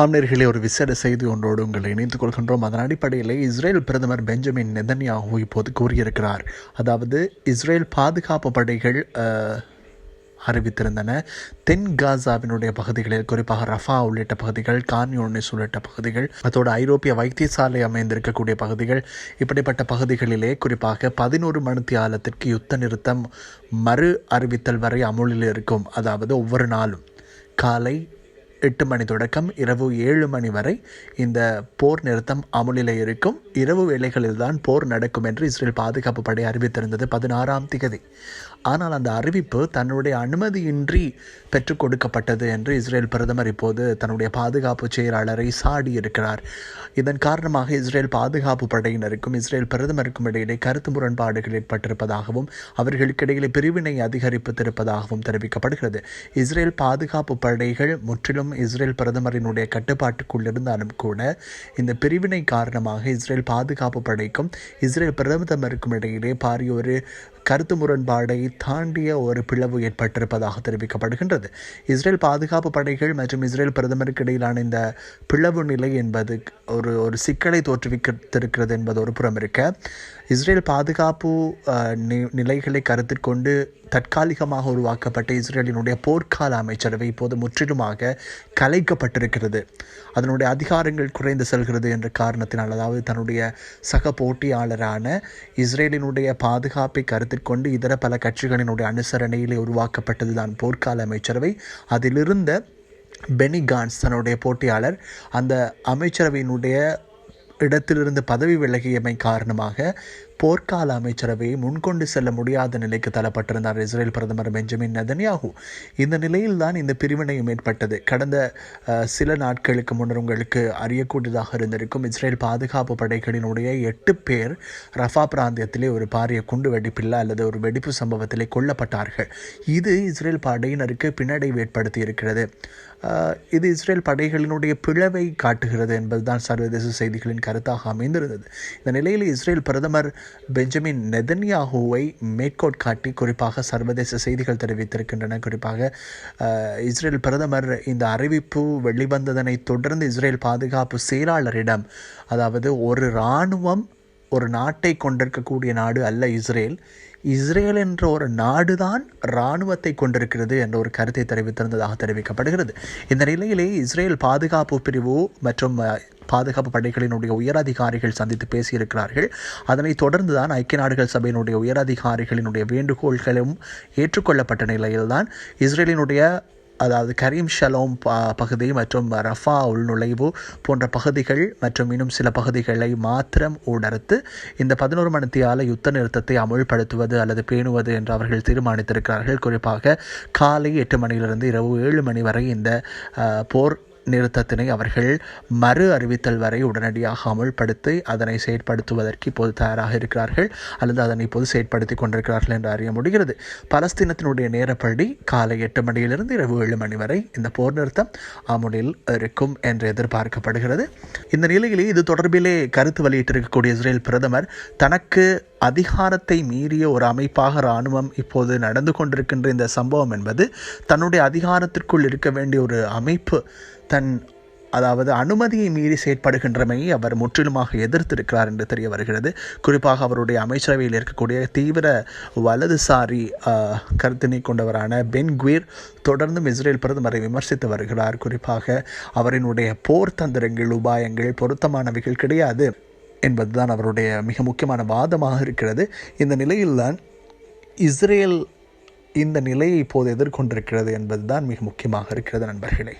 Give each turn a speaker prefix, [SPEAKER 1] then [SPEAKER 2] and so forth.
[SPEAKER 1] ஆம்னர்களே ஒரு விசேட செய்தி ஒன்றோடு உங்களை இணைத்துக் கொள்கின்றோம். அதன் அடிப்படையில் இஸ்ரேல் பிரதமர் பெஞ்சமின் நெதன்யாகு இப்போது கூறியிருக்கிறார். அதாவது இஸ்ரேல் பாதுகாப்பு படைகள் அறிவித்திருந்தன. தென் காசாவினுடைய பகுதிகளில் குறிப்பாக ரஃபா உள்ளிட்ட பகுதிகள் கான்யூனிஸ் உள்ளிட்ட பகுதிகள் அதோடு ஐரோப்பிய வைத்தியசாலை அமைந்திருக்கக்கூடிய பகுதிகள் இப்படிப்பட்ட பகுதிகளிலே குறிப்பாக பதினோரு மணித்தியாலத்திற்கு யுத்த நிறுத்தம் மறு அறிவித்தல் வரை அமுலில் இருக்கும். அதாவது ஒவ்வொரு நாளும் காலை எட்டு மணி தொடக்கம் இரவு ஏழு மணி வரை இந்த போர் நிறுத்தம் அமுலில் இருக்கும். இரவு வேளைகளில் தான் போர் நடக்கும் என்று இஸ்ரேல் பாதுகாப்பு படை அறிவித்திருந்தது பதினாறாம் திகதி. ஆனால் அந்த அறிவிப்பு தன்னுடைய அனுமதியின்றி பெற்றுக் கொடுக்கப்பட்டது என்று இஸ்ரேல் பிரதமர் இப்போது தன்னுடைய பாதுகாப்பு செயலாளரை சாடி இருக்கிறார் இதன் காரணமாக இஸ்ரேல் பாதுகாப்பு படையினருக்கும் இஸ்ரேல் பிரதமருக்கும் இடையிலே கருத்து முரண்பாடுகள் ஏற்பட்டிருப்பதாகவும் அவர்களுக்கிடையிலே பிரிவினை அதிகரித்திருப்பதாகவும் தெரிவிக்கப்படுகிறது. இஸ்ரேல் பாதுகாப்பு படைகள் முற்றிலும் இஸ்ரேல் பிரதமரினுடைய கட்டுப்பாட்டுக்குள் இருந்தாலும் கூட இந்த பிரிவினை காரணமாக இஸ்ரேல் பாதுகாப்பு படைக்கும் இஸ்ரேல் பிரதமருக்கும் இடையிலே பாரிய ஒரு கருத்து முரண்பாடை தாண்டிய ஒரு பிளவு ஏற்பட்டிருப்பதாக தெரிவிக்கப்படுகின்றது. இஸ்ரேல் பாதுகாப்பு படைகள் மற்றும் இஸ்ரேல் பிரதமருக்கு இடையிலான இந்த பிளவு நிலை என்பது ஒரு ஒரு சிக்கலை தோற்றுவித்திருக்கிறது என்பது ஒரு புறம் இருக்க. இஸ்ரேல் பாதுகாப்பு நி- நிலைகளை கருத்தில் கொண்டு தற்காலிகமாக உருவாக்கப்பட்ட இஸ்ரேலினுடைய போர்க்கால அமைச்சரவை இப்போது முற்றிலுமாக கலைக்கப்பட்டிருக்கிறது. அதனுடைய அதிகாரங்கள் குறைந்து செல்கிறது என்ற காரணத்தினால் அதாவது தன்னுடைய சக போட்டியாளரான இஸ்ரேலினுடைய பாதுகாப்பை கருத்தில் கொண்டு இதர பல கட்சிகளினுடைய அனுசரணையிலே உருவாக்கப்பட்டதுதான் போர்க்கால அமைச்சரவை. அதிலிருந்த பெனி கான்ஸ் தன்னுடைய போட்டியாளர் அந்த அமைச்சரவையினுடைய இடத்திலிருந்து பதவி விலகியமை காரணமாக போர்க்கால அமைச்சரவையை முன்கொண்டு செல்ல முடியாத நிலைக்கு தள்ளப்பட்டிருந்தார் இஸ்ரேல் பிரதமர் பெஞ்சமின் நெதன்யாகு இந்த நிலையில்தான் இந்த பிரிவினையும் ஏற்பட்டது. கடந்த சில நாட்களுக்கு முன்னர் உங்களுக்கு அறியக்கூடியதாக இருந்திருக்கும் இஸ்ரேல் பாதுகாப்பு படைகளினுடைய எட்டு பேர் ரஃபா பிராந்தியத்திலே ஒரு பாரிய குண்டு வெடிப்பில் அல்லது ஒரு வெடிப்பு சம்பவத்திலே கொல்லப்பட்டார்கள். இது இஸ்ரேல் படையினருக்கு பின்னடைவு ஏற்படுத்தி இருக்கிறது இது இஸ்ரேல் படைகளினுடைய பிளவை காட்டுகிறது என்பதுதான் சர்வதேச செய்திகளின் கருத்தாக அமைந்திருந்தது. இந்த நிலையில் இஸ்ரேல் பிரதமர் பெஞ்சமின் நெதன்யாகுவை மேற்கோட் காட்டி குறிப்பாக சர்வதேச செய்திகள் தெரிவித்திருக்கின்றன. குறிப்பாக இஸ்ரேல் பிரதமர் இந்த அறிவிப்பு வெளிவந்ததனை தொடர்ந்து இஸ்ரேல் பாதுகாப்பு செயலாளரிடம் அதாவது ஒரு இராணுவம் ஒரு நாட்டை கொண்டிருக்கக்கூடிய நாடு அல்ல இஸ்ரேல் இஸ்ரேல் என்ற ஒரு நாடுதான் இராணுவத்தை கொண்டிருக்கிறது என்ற ஒரு கருத்தை தெரிவித்திருந்ததாக தெரிவிக்கப்படுகிறது. இந்த நிலையிலே இஸ்ரேல் பாதுகாப்பு பிரிவு மற்றும் பாதுகாப்பு படைகளினுடைய உயரதிகாரிகள் சந்தித்து பேசியிருக்கிறார்கள். அதனைத் தொடர்ந்து தான் ஐக்கிய நாடுகள் சபையினுடைய உயரதிகாரிகளினுடைய வேண்டுகோள்களும் ஏற்றுக்கொள்ளப்பட்ட நிலையில்தான் இஸ்ரேலினுடைய அதாவது கரீம் ஷலோம் பகுதி மற்றும் ரஃபா உள்நுழைவு போன்ற பகுதிகள் மற்றும் இன்னும் சில பகுதிகளை மாத்திரம் ஊடறுத்து இந்த பதினோரு மணித்தியால யுத்த நிறுத்தத்தை அமுல்படுத்துவது அல்லது பேணுவது என்று அவர்கள் தீர்மானித்திருக்கிறார்கள். குறிப்பாக காலை எட்டு மணியிலிருந்து இரவு ஏழு மணி வரை இந்த போர் நிறுத்தத்தினை அவர்கள் மறு அறிவித்தல் வரை உடனடியாக அமுல்படுத்தி அதனை செயற்படுத்துவதற்கு இப்போது தயாராக இருக்கிறார்கள் அல்லது அதனை இப்போது செயற்படுத்தி கொண்டிருக்கிறார்கள் என்று அறிய முடிகிறது. பலஸ்தீனத்தினுடைய நேரப்படி காலை எட்டு மணியிலிருந்து இரவு ஏழு மணி வரை இந்த போர் நிறுத்தம் அமுலில் இருக்கும் என்று எதிர்பார்க்கப்படுகிறது. இந்த நிலையிலே இது தொடர்பிலே கருத்து வெளியிட்டிருக்கக்கூடிய இஸ்ரேல் பிரதமர் தனக்கு அதிகாரத்தை மீறிய ஒரு அமைப்பாக இராணுவம் இப்போது நடந்து கொண்டிருக்கின்ற இந்த சம்பவம் என்பது தன்னுடைய அதிகாரத்திற்குள் இருக்க வேண்டிய ஒரு அமைப்பு. தன் அதாவது அனுமதியை மீறி செயற்படுகின்றமையை அவர் முற்றிலுமாக எதிர்த்திருக்கிறார் என்று தெரிய வருகிறது. குறிப்பாக அவருடைய அமைச்சரவையில் இருக்கக்கூடிய தீவிர வலதுசாரி கருத்தினை கொண்டவரான பென் குவீர் தொடர்ந்தும் இஸ்ரேல் பிரதமரை விமர்சித்து வருகிறார். குறிப்பாக அவரினுடைய போர் தந்திரங்கள் உபாயங்கள் பொருத்தமானவைகள் கிடையாது. என்பதுதான் அவருடைய மிக முக்கியமான வாதமாக இருக்கிறது. இந்த நிலையில்தான் இஸ்ரேல் இந்த நிலையை இப்போது எதிர்கொண்டிருக்கிறது என்பதுதான் மிக முக்கியமாக இருக்கிறது நண்பர்களே.